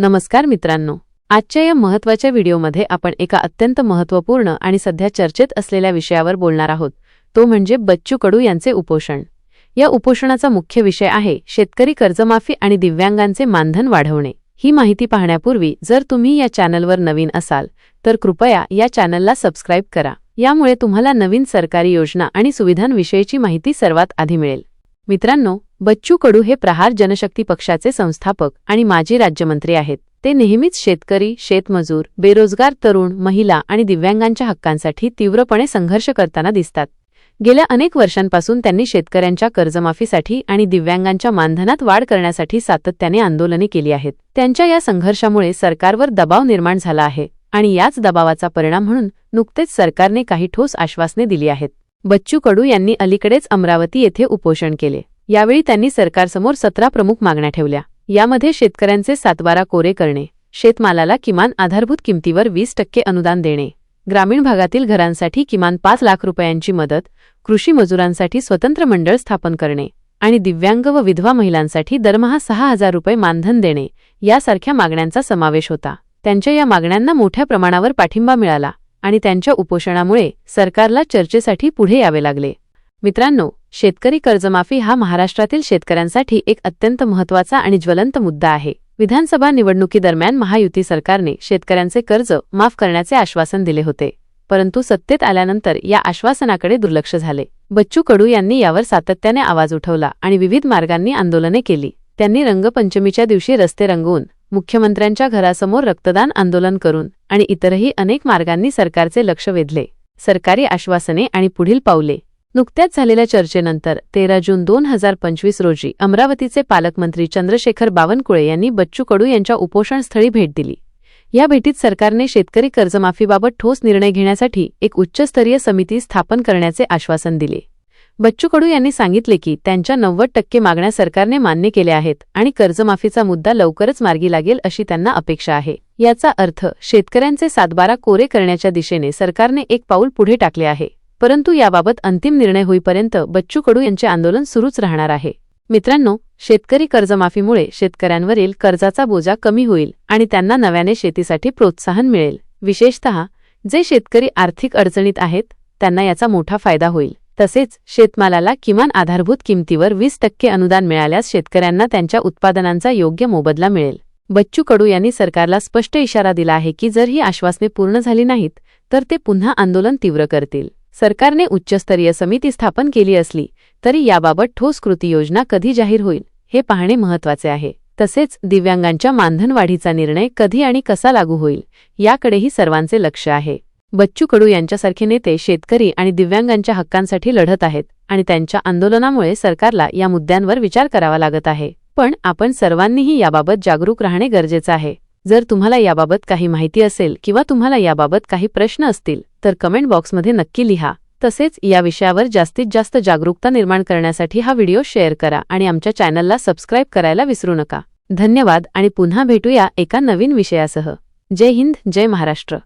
नमस्कार मित्रांनो. आजच्या या महत्त्वाच्या व्हिडिओमध्ये आपण एका अत्यंत महत्त्वपूर्ण आणि सध्या चर्चेत असलेल्या विषयावर बोलणार आहोत. तो म्हणजे बच्चू कडू यांचे उपोषण. या उपोषणाचा मुख्य विषय आहे शेतकरी कर्जमाफी आणि दिव्यांगांचे मानधन वाढवणे. ही माहिती पाहण्यापूर्वी जर तुम्ही या चॅनलवर नवीन असाल तर कृपया या चॅनलला सबस्क्राईब करा. यामुळे तुम्हाला नवीन सरकारी योजना आणि सुविधांविषयीची माहिती सर्वात आधी मिळेल. मित्रांनो बच्चू कडू हे प्रहार जनशक्ती पक्षाचे संस्थापक आणि माजी राज्यमंत्री आहेत. ते नेहमीच शेतकरी शेतमजूर बेरोजगार तरुण महिला आणि दिव्यांगांच्या हक्कांसाठी तीव्रपणे संघर्ष करताना दिसतात. गेल्या अनेक वर्षांपासून त्यांनी शेतकऱ्यांच्या कर्जमाफीसाठी आणि दिव्यांगांच्या मानधनात वाढ करण्यासाठी सातत्याने आंदोलने केली आहेत. त्यांच्या या संघर्षामुळे सरकारवर दबाव निर्माण झाला आहे आणि याच दबावाचा परिणाम म्हणून नुकतेच सरकारने काही ठोस आश्वासने दिली आहेत. बच्चू कडू यांनी अलीकडेच अमरावती येथे उपोषण केले. यावेळी त्यांनी सरकारसमोर सतरा प्रमुख मागण्या ठेवल्या. यामध्ये शेतकऱ्यांचे सातबारा कोरे करणे शेतमालाला किमान आधारभूत किमतीवर वीस टक्के अनुदान देणे ग्रामीण भागातील घरांसाठी किमान पाच लाख रुपयांची मदत कृषी मजुरांसाठी स्वतंत्र मंडळ स्थापन करणे आणि दिव्यांग व विधवा महिलांसाठी दरमहा सहा हजार रुपये मानधन देणे यासारख्या मागण्यांचा समावेश होता. त्यांच्या या मागण्यांना मोठ्या प्रमाणावर पाठिंबा मिळाला आणि त्यांच्या उपोषणामुळे सरकारला चर्चेसाठी पुढे यावे लागले. मित्रांनो शेतकरी कर्जमाफी हा महाराष्ट्रातील शेतकऱ्यांसाठी एक अत्यंत महत्त्वाचा आणि ज्वलंत मुद्दा आहे. विधानसभा निवडणुकीदरम्यान महायुती सरकारने शेतकऱ्यांचे कर्ज माफ करण्याचे आश्वासन दिले होते. परंतु सत्तेत आल्यानंतर या आश्वासनाकडे दुर्लक्ष झाले. बच्चू कडू यांनी यावर सातत्याने आवाज उठवला आणि विविध मार्गांनी आंदोलने केली. त्यांनी रंगपंचमीच्या दिवशी रस्ते रंगवून मुख्यमंत्र्यांच्या घरासमोर रक्तदान आंदोलन करून आणि इतरही अनेक मार्गांनी सरकारचे लक्ष वेधले. सरकारी आश्वासने आणि पुढील पावले नुकत्याच झालेल्या चर्चेनंतर तेरा जून दोन हजार पंचवीस रोजी अमरावतीचे पालकमंत्री चंद्रशेखर बावनकुळे यांनी बच्चू कडू यांच्या उपोषणस्थळी भेट दिली. या भेटीत सरकारने शेतकरी कर्जमाफीबाबत ठोस निर्णय घेण्यासाठी एक उच्चस्तरीय समिती स्थापन करण्याचे आश्वासन दिले. बच्चू कडू यांनी सांगितले की त्यांच्या नव्वद टक्के मागण्या सरकारने मान्य केल्या आहेत आणि कर्जमाफीचा मुद्दा लवकरच मार्गी लागेल अशी त्यांना अपेक्षा आहे. याचा अर्थ शेतकऱ्यांचे सातबारा कोरे करण्याच्या दिशेने सरकारने एक पाऊल पुढे टाकले आहे. परंतु याबाबत अंतिम निर्णय होईपर्यंत बच्चू कडू यांचे आंदोलन सुरूच राहणार आहे. मित्रांनो शेतकरी कर्जमाफीमुळे शेतकऱ्यांवरील कर्जाचा बोजा कमी होईल आणि त्यांना नव्याने शेतीसाठी प्रोत्साहन मिळेल. विशेषतः जे शेतकरी आर्थिक अडचणीत आहेत त्यांना याचा मोठा फायदा होईल. तसेच शेतमालाला किमान आधारभूत किमतीवर वीस टक्के अनुदान मिळाल्यास शेतकऱ्यांना त्यांच्या उत्पादनांचा योग्य मोबदला मिळेल. बच्चू कडू यांनी सरकारला स्पष्ट इशारा दिला आहे की जर ही आश्वासने पूर्ण झाली नाहीत तर ते पुन्हा आंदोलन तीव्र करतील. सरकारने उच्चस्तरीय समिती स्थापन केली असली तरी याबाबत ठोस कृती योजना कधी जाहीर होईल हे पाहणे महत्त्वाचे आहे. तसेच दिव्यांगांच्या मानधनवाढीचा निर्णय कधी आणि कसा लागू होईल याकडेही सर्वांचे लक्ष आहे. बच्चू कडू यांच्यासारखे नेते शेतकरी आणि दिव्यांगांच्या हक्कांसाठी लढत आहेत आणि त्यांच्या आंदोलनामुळे सरकारला या मुद्द्यांवर विचार करावा लागत आहे. पण आपण सर्वांनीही याबाबत जागरूक राहणे गरजेचं आहे. जर तुम्हाला याबाबत काही माहिती असेल किंवा तुम्हाला याबाबत काही प्रश्न असतील तर कमेंट बॉक्समध्ये नक्की लिहा. तसेच या विषयावर जास्तीत जास्त जागरूकता निर्माण करण्यासाठी हा व्हिडिओ शेअर करा आणि आमच्या चॅनलला सबस्क्राईब करायला विसरू नका. धन्यवाद आणि पुन्हा भेटूया एका नवीन विषयासह. जय हिंद जय महाराष्ट्र.